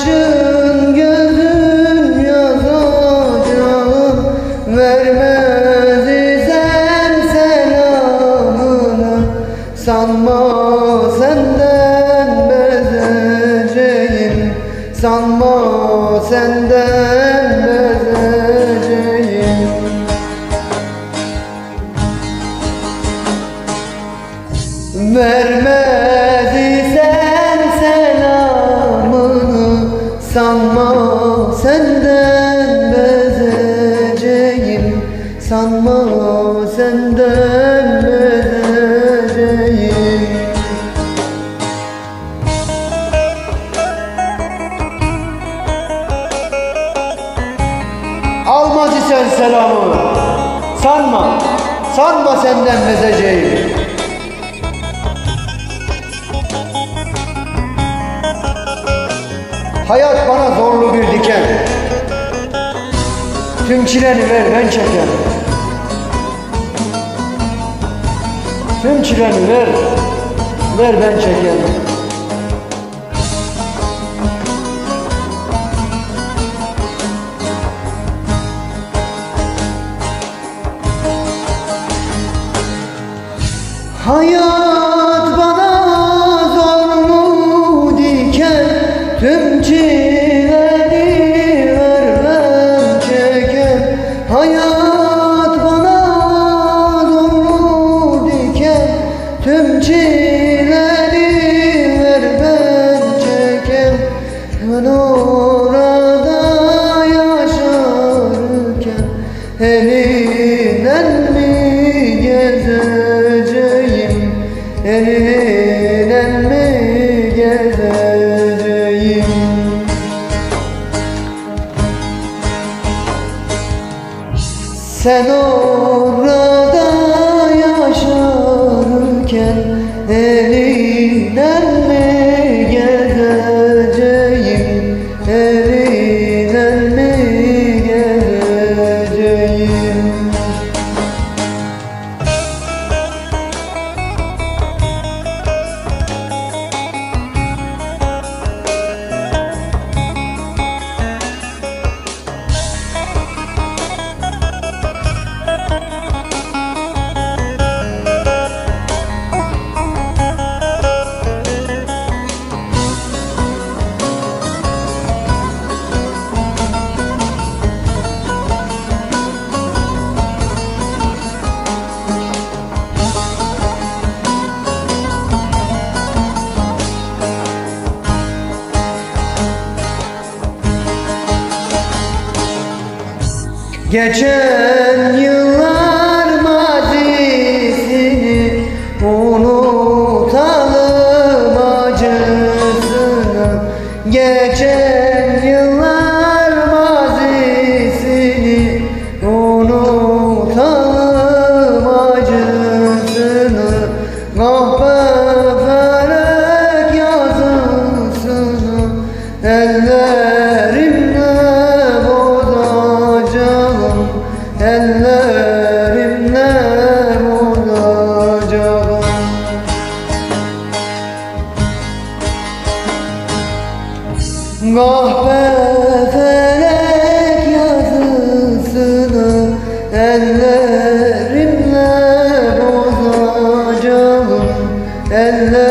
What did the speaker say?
kaşın gözün yazacağım Vermez izem selamını. Sanma senden bezeceğim Sanma senden bezeceğim. Vermez Sanma senden bezeceğim. Sanma senden bezeceğim. Almaz isen selamı. Sanma, sanma senden bezeceğim Hayat bana zorlu bir diken. Tüm çileni ver ben çekerim. Tüm çileni ver Ver ben çekerim. Hayat Geçen yıllar mazisini unutalım acısını Geçen yıllar ellerimle vuracağım. Kahve felek yazısını ellerimle bozacağım. Eller